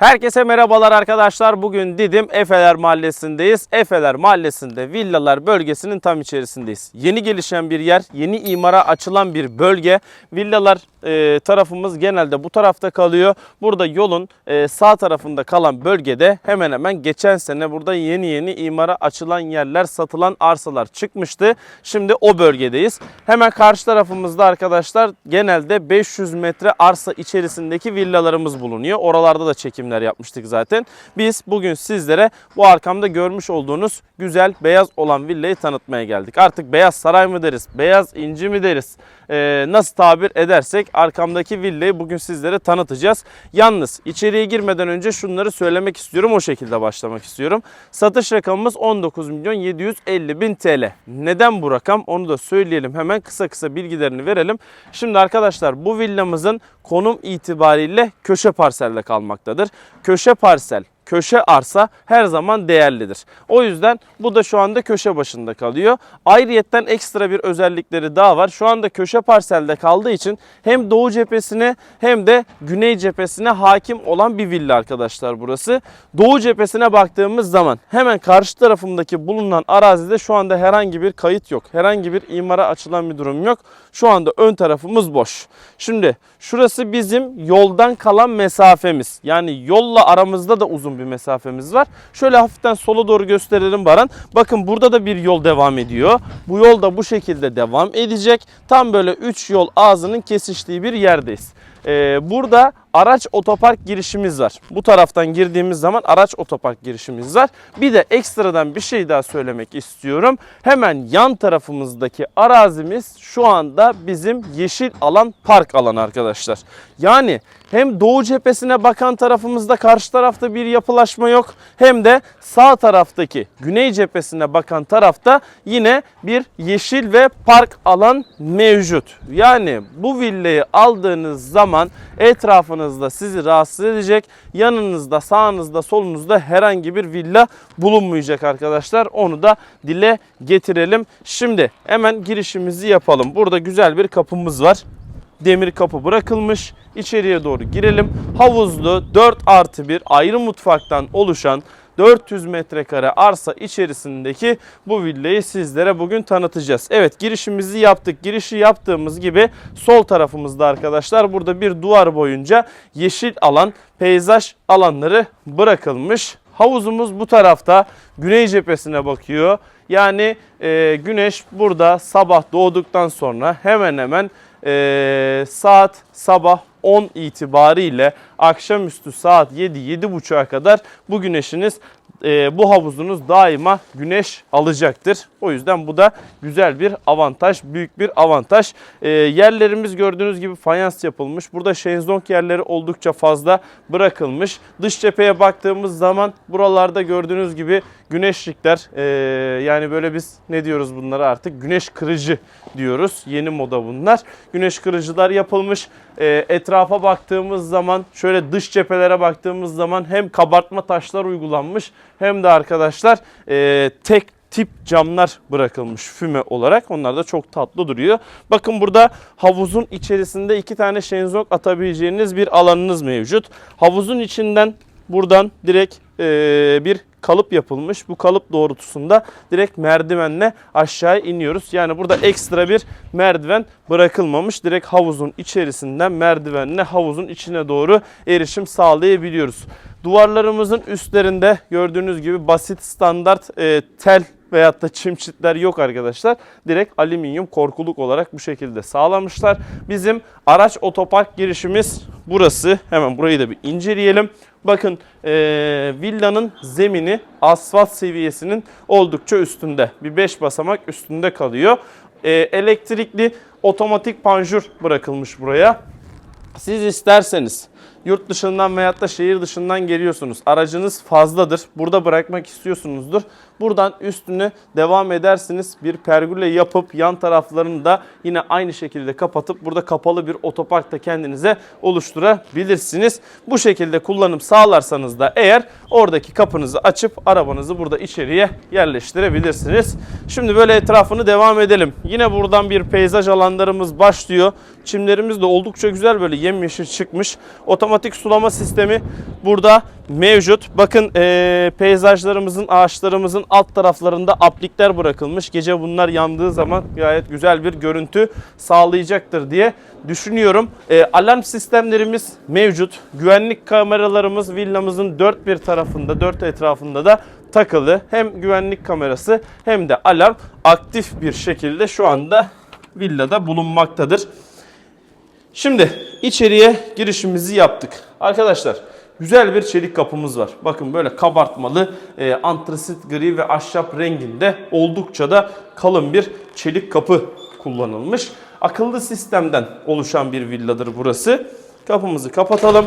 Herkese merhabalar arkadaşlar. Bugün Didim Efeler Mahallesi'ndeyiz. Efeler Mahallesi'nde villalar bölgesinin tam içerisindeyiz. Yeni gelişen bir yer, yeni imara açılan bir bölge. Villalar e, tarafımız genelde bu tarafta kalıyor. Burada yolun e, sağ tarafında kalan bölgede hemen hemen geçen sene burada yeni yeni imara açılan yerler, satılan arsalar çıkmıştı. Şimdi o bölgedeyiz. Hemen karşı tarafımızda arkadaşlar genelde 500 metre arsa içerisindeki villalarımız bulunuyor. Oralarda da çekimler yapmıştık zaten. Biz bugün sizlere bu arkamda görmüş olduğunuz güzel beyaz olan villayı tanıtmaya geldik. Artık beyaz saray mı deriz, beyaz inci mi deriz, Ee, nasıl tabir edersek arkamdaki villayı bugün sizlere tanıtacağız. Yalnız içeriye girmeden önce şunları söylemek istiyorum. O şekilde başlamak istiyorum. Satış rakamımız 19 milyon 750 bin TL. Neden bu rakam? Onu da söyleyelim. Hemen kısa kısa bilgilerini verelim. Şimdi arkadaşlar bu villamızın konum itibariyle köşe parselde kalmaktadır. Köşe parsel köşe arsa her zaman değerlidir. O yüzden bu da şu anda köşe başında kalıyor. Ayrıyetten ekstra bir özellikleri daha var. Şu anda köşe parselde kaldığı için hem doğu cephesine hem de güney cephesine hakim olan bir villa arkadaşlar burası. Doğu cephesine baktığımız zaman hemen karşı tarafımdaki bulunan arazide şu anda herhangi bir kayıt yok. Herhangi bir imara açılan bir durum yok. Şu anda ön tarafımız boş. Şimdi şurası bizim yoldan kalan mesafemiz. Yani yolla aramızda da uzun bir mesafemiz var. Şöyle hafiften sola doğru gösterelim Baran. Bakın burada da bir yol devam ediyor. Bu yol da bu şekilde devam edecek. Tam böyle 3 yol ağzının kesiştiği bir yerdeyiz. Ee, burada araç otopark girişimiz var. Bu taraftan girdiğimiz zaman araç otopark girişimiz var. Bir de ekstradan bir şey daha söylemek istiyorum. Hemen yan tarafımızdaki arazimiz şu anda bizim yeşil alan park alanı arkadaşlar. Yani hem doğu cephesine bakan tarafımızda karşı tarafta bir yapılaşma yok. Hem de sağ taraftaki güney cephesine bakan tarafta yine bir yeşil ve park alan mevcut. Yani bu villayı aldığınız zaman etrafınızda sizi rahatsız edecek, yanınızda, sağınızda, solunuzda herhangi bir villa bulunmayacak arkadaşlar. Onu da dile getirelim. Şimdi hemen girişimizi yapalım. Burada güzel bir kapımız var demir kapı bırakılmış. İçeriye doğru girelim. Havuzlu 4 artı 1 ayrı mutfaktan oluşan 400 metrekare arsa içerisindeki bu villayı sizlere bugün tanıtacağız. Evet girişimizi yaptık. Girişi yaptığımız gibi sol tarafımızda arkadaşlar burada bir duvar boyunca yeşil alan, peyzaj alanları bırakılmış. Havuzumuz bu tarafta güney cephesine bakıyor. Yani e, güneş burada sabah doğduktan sonra hemen hemen e, saat sabah 10 itibariyle akşamüstü saat 7-7.30'a kadar bu güneşiniz e, bu havuzunuz daima güneş alacaktır. O yüzden bu da güzel bir avantaj, büyük bir avantaj. E, yerlerimiz gördüğünüz gibi fayans yapılmış. Burada şezlong yerleri oldukça fazla bırakılmış. Dış cepheye baktığımız zaman buralarda gördüğünüz gibi güneşlikler e, yani böyle biz ne diyoruz bunlara artık güneş kırıcı diyoruz. Yeni moda bunlar. Güneş kırıcılar yapılmış. E, etrafa baktığımız zaman şöyle dış cephelere baktığımız zaman hem kabartma taşlar uygulanmış hem de arkadaşlar e, tek tip camlar bırakılmış füme olarak. Onlar da çok tatlı duruyor. Bakın burada havuzun içerisinde iki tane şenzong atabileceğiniz bir alanınız mevcut. Havuzun içinden buradan direkt e, bir kalıp yapılmış. Bu kalıp doğrultusunda direkt merdivenle aşağı iniyoruz. Yani burada ekstra bir merdiven bırakılmamış. Direkt havuzun içerisinden merdivenle havuzun içine doğru erişim sağlayabiliyoruz. Duvarlarımızın üstlerinde gördüğünüz gibi basit standart e, tel veyahut da çim çitler yok arkadaşlar. Direkt alüminyum korkuluk olarak bu şekilde sağlamışlar. Bizim araç otopark girişimiz burası. Hemen burayı da bir inceleyelim. Bakın e, villanın zemini asfalt seviyesinin oldukça üstünde. Bir 5 basamak üstünde kalıyor. E, elektrikli otomatik panjur bırakılmış buraya. Siz isterseniz yurt dışından veyahut da şehir dışından geliyorsunuz. Aracınız fazladır. Burada bırakmak istiyorsunuzdur. Buradan üstüne devam edersiniz. Bir pergüle yapıp yan taraflarını da yine aynı şekilde kapatıp burada kapalı bir otopark da kendinize oluşturabilirsiniz. Bu şekilde kullanım sağlarsanız da eğer oradaki kapınızı açıp arabanızı burada içeriye yerleştirebilirsiniz. Şimdi böyle etrafını devam edelim. Yine buradan bir peyzaj alanlarımız başlıyor. Çimlerimiz de oldukça güzel böyle yemyeşil çıkmış. Otomatik sulama sistemi burada mevcut. Bakın eee, peyzajlarımızın, ağaçlarımızın alt taraflarında aplikler bırakılmış. Gece bunlar yandığı zaman gayet güzel bir görüntü sağlayacaktır diye düşünüyorum. Eee, alarm sistemlerimiz mevcut. Güvenlik kameralarımız villamızın dört bir tarafında, dört etrafında da takılı. Hem güvenlik kamerası hem de alarm aktif bir şekilde şu anda villada bulunmaktadır. Şimdi içeriye girişimizi yaptık. Arkadaşlar güzel bir çelik kapımız var. Bakın böyle kabartmalı e, antrasit gri ve ahşap renginde oldukça da kalın bir çelik kapı kullanılmış. Akıllı sistemden oluşan bir villadır burası. Kapımızı kapatalım.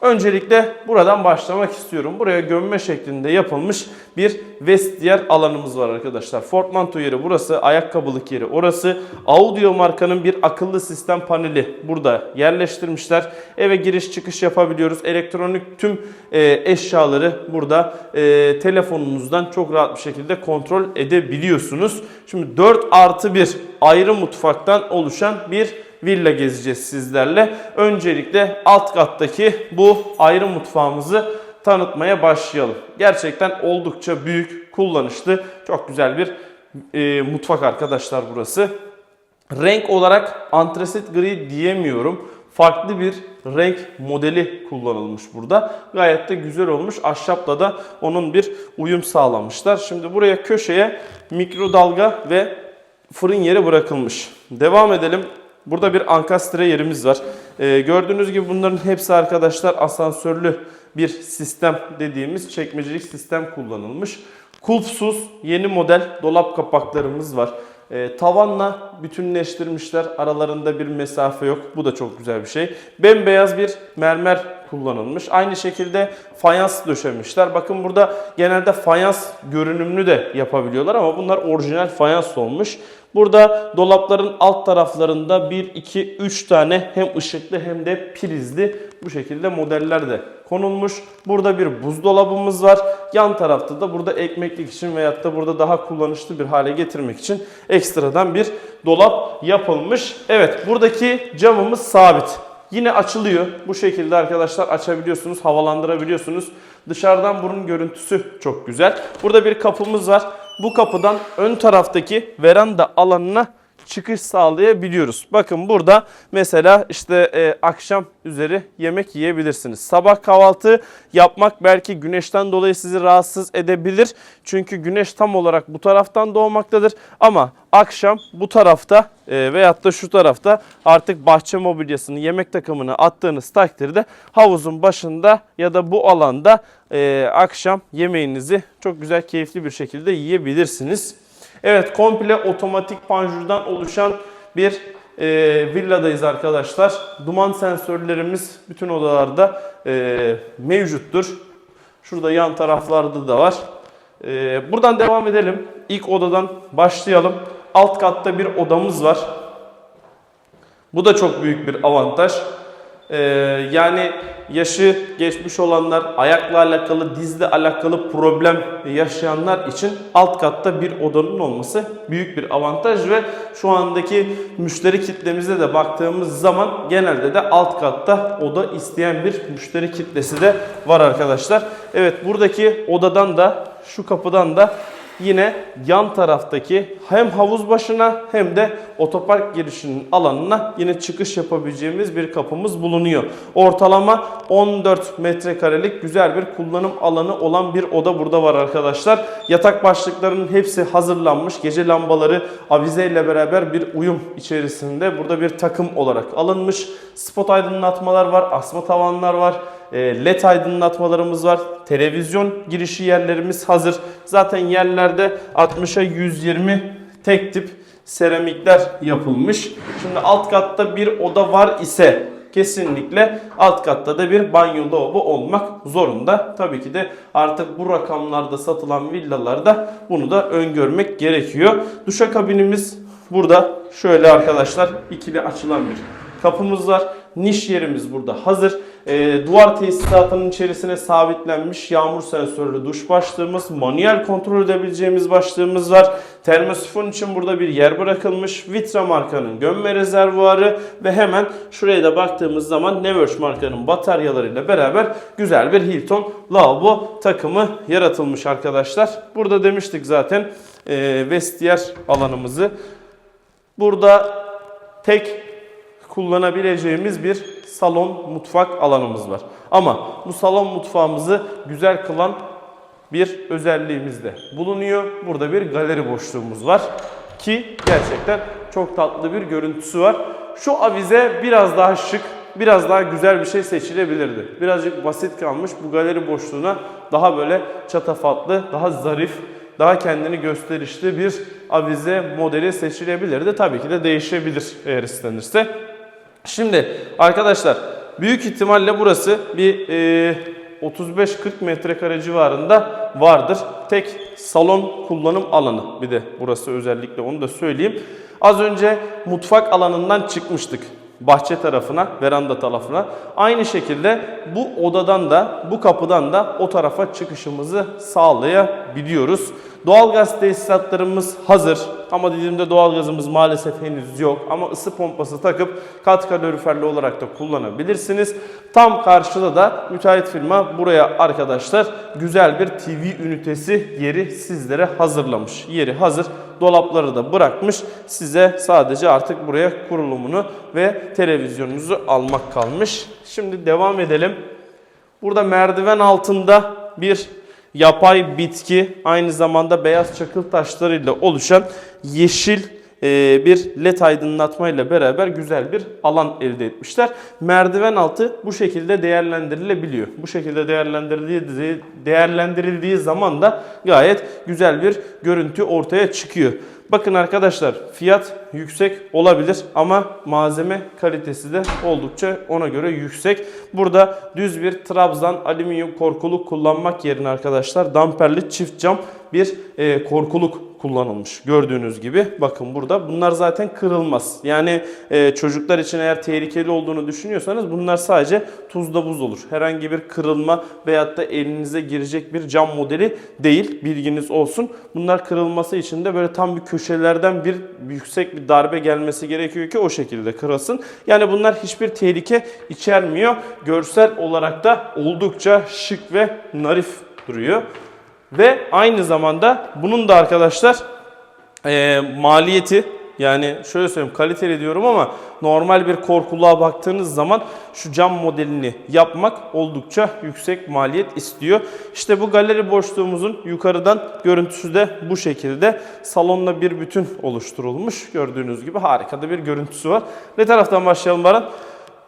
Öncelikle buradan başlamak istiyorum. Buraya gömme şeklinde yapılmış bir vestiyer alanımız var arkadaşlar. Portmanto yeri burası, ayakkabılık yeri orası. Audio markanın bir akıllı sistem paneli burada yerleştirmişler. Eve giriş çıkış yapabiliyoruz. Elektronik tüm e, eşyaları burada e, telefonunuzdan çok rahat bir şekilde kontrol edebiliyorsunuz. Şimdi 4 artı 1 ayrı mutfaktan oluşan bir villa gezeceğiz sizlerle. Öncelikle alt kattaki bu ayrı mutfağımızı tanıtmaya başlayalım. Gerçekten oldukça büyük, kullanışlı, çok güzel bir e, mutfak arkadaşlar burası. Renk olarak antrasit gri diyemiyorum. Farklı bir renk modeli kullanılmış burada. Gayet de güzel olmuş. Ahşapla da onun bir uyum sağlamışlar. Şimdi buraya köşeye mikrodalga ve fırın yeri bırakılmış. Devam edelim. Burada bir ankastre yerimiz var. Ee, gördüğünüz gibi bunların hepsi arkadaşlar asansörlü bir sistem dediğimiz çekmecelik sistem kullanılmış. Kulpsuz yeni model dolap kapaklarımız var. Ee, tavanla bütünleştirmişler. Aralarında bir mesafe yok. Bu da çok güzel bir şey. Bembeyaz bir mermer kullanılmış. Aynı şekilde fayans döşemişler. Bakın burada genelde fayans görünümlü de yapabiliyorlar ama bunlar orijinal fayans olmuş. Burada dolapların alt taraflarında 1, 2, 3 tane hem ışıklı hem de prizli bu şekilde modeller de konulmuş. Burada bir buzdolabımız var. Yan tarafta da burada ekmeklik için veyahut da burada daha kullanışlı bir hale getirmek için ekstradan bir dolap yapılmış. Evet buradaki camımız sabit. Yine açılıyor. Bu şekilde arkadaşlar açabiliyorsunuz, havalandırabiliyorsunuz. Dışarıdan bunun görüntüsü çok güzel. Burada bir kapımız var. Bu kapıdan ön taraftaki veranda alanına çıkış sağlayabiliyoruz. Bakın burada mesela işte e, akşam üzeri yemek yiyebilirsiniz. Sabah kahvaltı yapmak belki güneşten dolayı sizi rahatsız edebilir. Çünkü güneş tam olarak bu taraftan doğmaktadır. Ama akşam bu tarafta e, veyahut da şu tarafta artık bahçe mobilyasını, yemek takımını attığınız takdirde havuzun başında ya da bu alanda e, akşam yemeğinizi çok güzel keyifli bir şekilde yiyebilirsiniz. Evet komple otomatik panjurdan oluşan bir e, villadayız arkadaşlar. Duman sensörlerimiz bütün odalarda e, mevcuttur. Şurada yan taraflarda da var. E, buradan devam edelim. İlk odadan başlayalım. Alt katta bir odamız var. Bu da çok büyük bir avantaj. Ee, yani yaşı geçmiş olanlar, ayakla alakalı, dizle alakalı problem yaşayanlar için alt katta bir odanın olması büyük bir avantaj ve şu andaki müşteri kitlemize de baktığımız zaman genelde de alt katta oda isteyen bir müşteri kitlesi de var arkadaşlar. Evet buradaki odadan da şu kapıdan da yine yan taraftaki hem havuz başına hem de otopark girişinin alanına yine çıkış yapabileceğimiz bir kapımız bulunuyor. Ortalama 14 metrekarelik güzel bir kullanım alanı olan bir oda burada var arkadaşlar. Yatak başlıklarının hepsi hazırlanmış. Gece lambaları avizeyle beraber bir uyum içerisinde burada bir takım olarak alınmış. Spot aydınlatmalar var, asma tavanlar var. E, LED aydınlatmalarımız var. Televizyon girişi yerlerimiz hazır. Zaten yerlerde 60'a 120 tek tip seramikler yapılmış. Şimdi alt katta bir oda var ise kesinlikle alt katta da bir banyo lavabo olmak zorunda. Tabii ki de artık bu rakamlarda satılan villalarda bunu da öngörmek gerekiyor. Duşakabinimiz burada şöyle arkadaşlar ikili açılan bir kapımız var. Niş yerimiz burada hazır. Ee, duvar tesisatının içerisine sabitlenmiş yağmur sensörlü duş başlığımız, manuel kontrol edebileceğimiz başlığımız var. Termosifon için burada bir yer bırakılmış. Vitra markanın gömme rezervuarı ve hemen şuraya da baktığımız zaman Neverch markanın bataryalarıyla beraber güzel bir Hilton lavabo takımı yaratılmış arkadaşlar. Burada demiştik zaten e, vestiyer alanımızı. Burada tek kullanabileceğimiz bir salon mutfak alanımız var. Ama bu salon mutfağımızı güzel kılan bir özelliğimiz de bulunuyor. Burada bir galeri boşluğumuz var ki gerçekten çok tatlı bir görüntüsü var. Şu avize biraz daha şık, biraz daha güzel bir şey seçilebilirdi. Birazcık basit kalmış bu galeri boşluğuna daha böyle çatafatlı, daha zarif, daha kendini gösterişli bir avize modeli seçilebilirdi. Tabii ki de değişebilir eğer istenirse. Şimdi arkadaşlar büyük ihtimalle burası bir e, 35-40 metrekare civarında vardır. Tek salon kullanım alanı bir de burası özellikle onu da söyleyeyim. Az önce mutfak alanından çıkmıştık bahçe tarafına, veranda tarafına. Aynı şekilde bu odadan da, bu kapıdan da o tarafa çıkışımızı sağlayabiliyoruz. Doğalgaz tesisatlarımız hazır ama dediğimde doğalgazımız maalesef henüz yok. Ama ısı pompası takıp kat kaloriferli olarak da kullanabilirsiniz. Tam karşıda da müteahhit firma buraya arkadaşlar güzel bir TV ünitesi yeri sizlere hazırlamış. Yeri hazır. Dolapları da bırakmış. Size sadece artık buraya kurulumunu ve televizyonunuzu almak kalmış. Şimdi devam edelim. Burada merdiven altında bir yapay bitki aynı zamanda beyaz çakıl taşlarıyla oluşan yeşil e, bir led aydınlatmayla beraber güzel bir alan elde etmişler. Merdiven altı bu şekilde değerlendirilebiliyor. Bu şekilde değerlendirildiği, değerlendirildiği zaman da gayet güzel bir görüntü ortaya çıkıyor. Bakın arkadaşlar fiyat yüksek olabilir ama malzeme kalitesi de oldukça ona göre yüksek. Burada düz bir trabzan alüminyum korkuluk kullanmak yerine arkadaşlar damperli çift cam bir e, korkuluk kullanılmış. Gördüğünüz gibi bakın burada bunlar zaten kırılmaz. Yani e, çocuklar için eğer tehlikeli olduğunu düşünüyorsanız bunlar sadece tuzda buz olur. Herhangi bir kırılma veyahut da elinize girecek bir cam modeli değil. Bilginiz olsun. Bunlar kırılması için de böyle tam bir köşelerden bir yüksek bir darbe gelmesi gerekiyor ki o şekilde kırılsın. Yani bunlar hiçbir tehlike içermiyor. Görsel olarak da oldukça şık ve narif duruyor. Ve aynı zamanda bunun da arkadaşlar e, maliyeti yani şöyle söyleyeyim kaliteli diyorum ama normal bir korkuluğa baktığınız zaman şu cam modelini yapmak oldukça yüksek maliyet istiyor. İşte bu galeri boşluğumuzun yukarıdan görüntüsü de bu şekilde salonla bir bütün oluşturulmuş. Gördüğünüz gibi harika da bir görüntüsü var. Ne taraftan başlayalım Baran?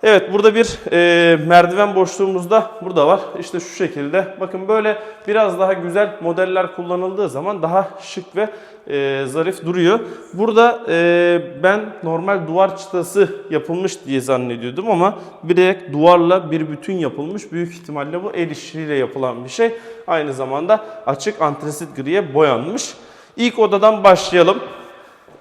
Evet burada bir e, merdiven boşluğumuz da burada var. İşte şu şekilde. Bakın böyle biraz daha güzel modeller kullanıldığı zaman daha şık ve e, zarif duruyor. Burada e, ben normal duvar çıtası yapılmış diye zannediyordum ama direkt duvarla bir bütün yapılmış. Büyük ihtimalle bu el işiyle yapılan bir şey. Aynı zamanda açık antresit griye boyanmış. İlk odadan başlayalım.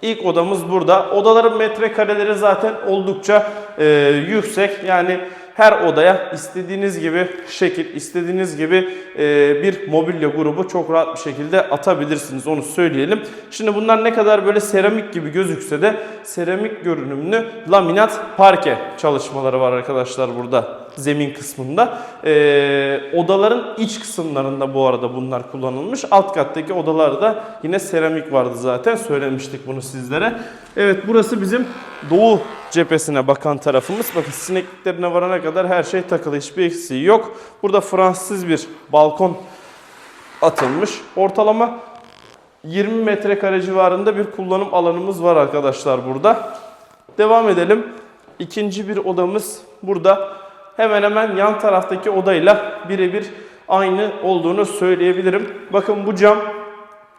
İlk odamız burada. Odaların metrekareleri zaten oldukça e, yüksek. Yani her odaya istediğiniz gibi şekil, istediğiniz gibi e, bir mobilya grubu çok rahat bir şekilde atabilirsiniz. Onu söyleyelim. Şimdi bunlar ne kadar böyle seramik gibi gözükse de seramik görünümlü laminat parke çalışmaları var arkadaşlar burada zemin kısmında. E, odaların iç kısımlarında bu arada bunlar kullanılmış. Alt kattaki odalarda yine seramik vardı zaten. Söylemiştik bunu sizlere. Evet burası bizim doğu cephesine bakan tarafımız. Bakın sinekliklerine varana kadar her şey takılı. Hiçbir eksiği yok. Burada Fransız bir balkon atılmış. Ortalama 20 metrekare civarında bir kullanım alanımız var arkadaşlar burada. Devam edelim. İkinci bir odamız burada. Hemen hemen yan taraftaki odayla birebir aynı olduğunu söyleyebilirim. Bakın bu cam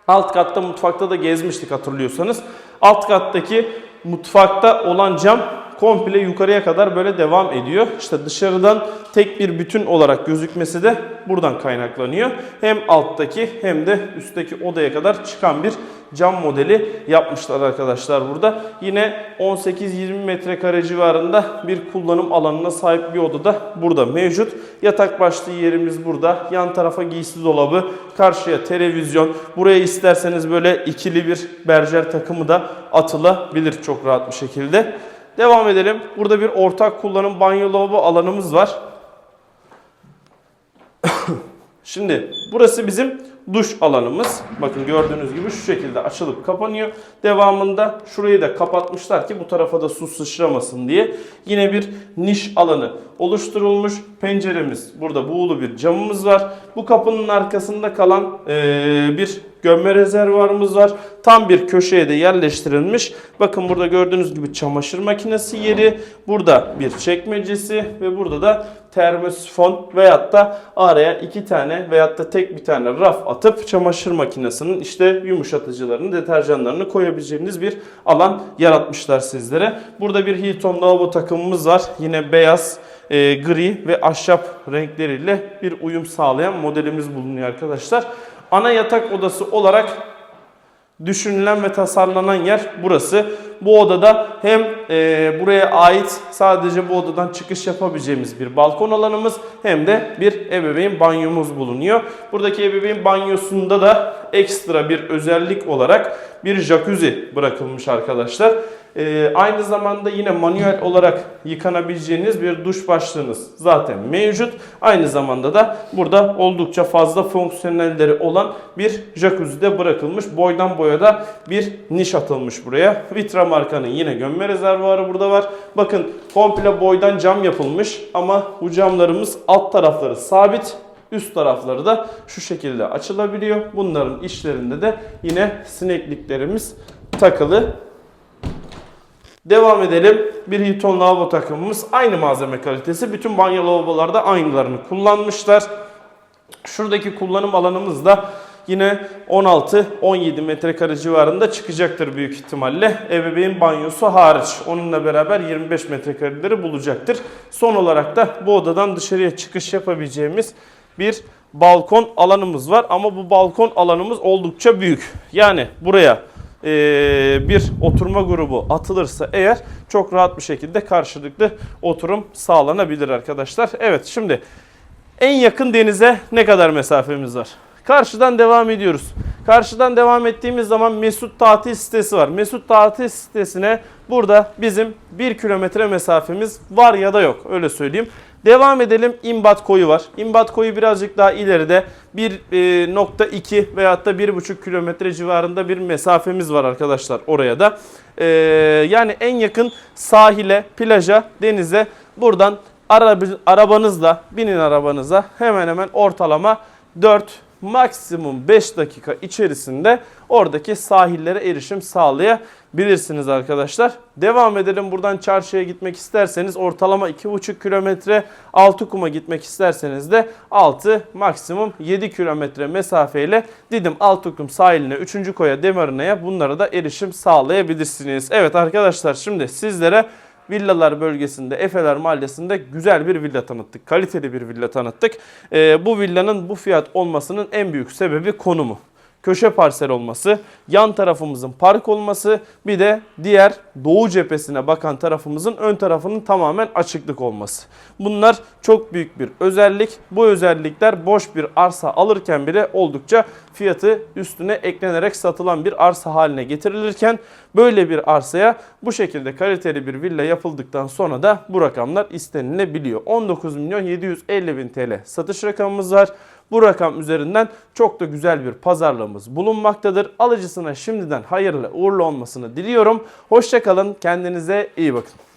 alt katta mutfakta da gezmiştik hatırlıyorsanız. Alt kattaki mutfakta olan cam komple yukarıya kadar böyle devam ediyor. İşte dışarıdan tek bir bütün olarak gözükmesi de buradan kaynaklanıyor. Hem alttaki hem de üstteki odaya kadar çıkan bir cam modeli yapmışlar arkadaşlar burada. Yine 18-20 metrekare civarında bir kullanım alanına sahip bir oda da burada mevcut. Yatak başlığı yerimiz burada. Yan tarafa giysi dolabı, karşıya televizyon. Buraya isterseniz böyle ikili bir berjer takımı da atılabilir çok rahat bir şekilde. Devam edelim. Burada bir ortak kullanım banyo lavabo alanımız var. Şimdi burası bizim duş alanımız. Bakın gördüğünüz gibi şu şekilde açılıp kapanıyor. Devamında şurayı da kapatmışlar ki bu tarafa da su sıçramasın diye. Yine bir niş alanı oluşturulmuş. Penceremiz burada buğulu bir camımız var. Bu kapının arkasında kalan eee, bir gömme rezervuarımız var. Tam bir köşeye de yerleştirilmiş. Bakın burada gördüğünüz gibi çamaşır makinesi yeri. Burada bir çekmecesi ve burada da termosifon veyahut da araya iki tane veyahut da tek bir tane raf atıp çamaşır makinesinin işte yumuşatıcılarını, deterjanlarını koyabileceğiniz bir alan yaratmışlar sizlere. Burada bir Hilton lavabo takımımız var. Yine beyaz, e, gri ve ahşap renkleriyle bir uyum sağlayan modelimiz bulunuyor arkadaşlar. Ana yatak odası olarak düşünülen ve tasarlanan yer burası. Bu odada hem e, buraya ait sadece bu odadan çıkış yapabileceğimiz bir balkon alanımız hem de bir ebeveyn banyomuz bulunuyor. Buradaki ebeveyn banyosunda da ekstra bir özellik olarak bir jacuzzi bırakılmış arkadaşlar. E, aynı zamanda yine manuel olarak yıkanabileceğiniz bir duş başlığınız zaten mevcut. Aynı zamanda da burada oldukça fazla fonksiyonelleri olan bir jacuzzi de bırakılmış. Boydan boya da bir niş atılmış buraya. Vitra markanın yine gömme rezervuarı burada var. Bakın komple boydan cam yapılmış ama bu camlarımız alt tarafları sabit. Üst tarafları da şu şekilde açılabiliyor. Bunların içlerinde de yine sinekliklerimiz takılı. Devam edelim. Bir Hilton lavabo takımımız aynı malzeme kalitesi. Bütün banyo lavabolarda aynılarını kullanmışlar. Şuradaki kullanım alanımız da yine 16-17 metrekare civarında çıkacaktır büyük ihtimalle. Ebeveyn banyosu hariç. Onunla beraber 25 metrekareleri bulacaktır. Son olarak da bu odadan dışarıya çıkış yapabileceğimiz bir balkon alanımız var. Ama bu balkon alanımız oldukça büyük. Yani buraya bir oturma grubu atılırsa eğer çok rahat bir şekilde karşılıklı oturum sağlanabilir arkadaşlar. Evet şimdi en yakın denize ne kadar mesafemiz var? Karşıdan devam ediyoruz. Karşıdan devam ettiğimiz zaman Mesut Tatil sitesi var. Mesut Tatil sitesine burada bizim 1 kilometre mesafemiz var ya da yok öyle söyleyeyim. Devam edelim İmbat Koyu var. İmbat Koyu birazcık daha ileride 1.2 veyahut da 1.5 kilometre civarında bir mesafemiz var arkadaşlar oraya da. Ee, yani en yakın sahile, plaja, denize buradan arabanızla binin arabanıza hemen hemen ortalama 4 maksimum 5 dakika içerisinde oradaki sahillere erişim sağlayabilirsiniz arkadaşlar. Devam edelim buradan çarşıya gitmek isterseniz ortalama 2,5 kilometre Altıkum'a gitmek isterseniz de 6 maksimum 7 kilometre mesafeyle Didim Altıkum sahiline 3. koya Demarina'ya bunlara da erişim sağlayabilirsiniz. Evet arkadaşlar şimdi sizlere Villalar bölgesinde, Efeler Mahallesi'nde güzel bir villa tanıttık. Kaliteli bir villa tanıttık. Ee, bu villanın bu fiyat olmasının en büyük sebebi konumu. Köşe parsel olması, yan tarafımızın park olması, bir de diğer doğu cephesine bakan tarafımızın ön tarafının tamamen açıklık olması. Bunlar çok büyük bir özellik. Bu özellikler boş bir arsa alırken bile oldukça fiyatı üstüne eklenerek satılan bir arsa haline getirilirken böyle bir arsaya bu şekilde kaliteli bir villa yapıldıktan sonra da bu rakamlar istenilebiliyor. 19 milyon 750 bin TL satış rakamımız var. Bu rakam üzerinden çok da güzel bir pazarlığımız bulunmaktadır. Alıcısına şimdiden hayırlı uğurlu olmasını diliyorum. Hoşçakalın, kendinize iyi bakın.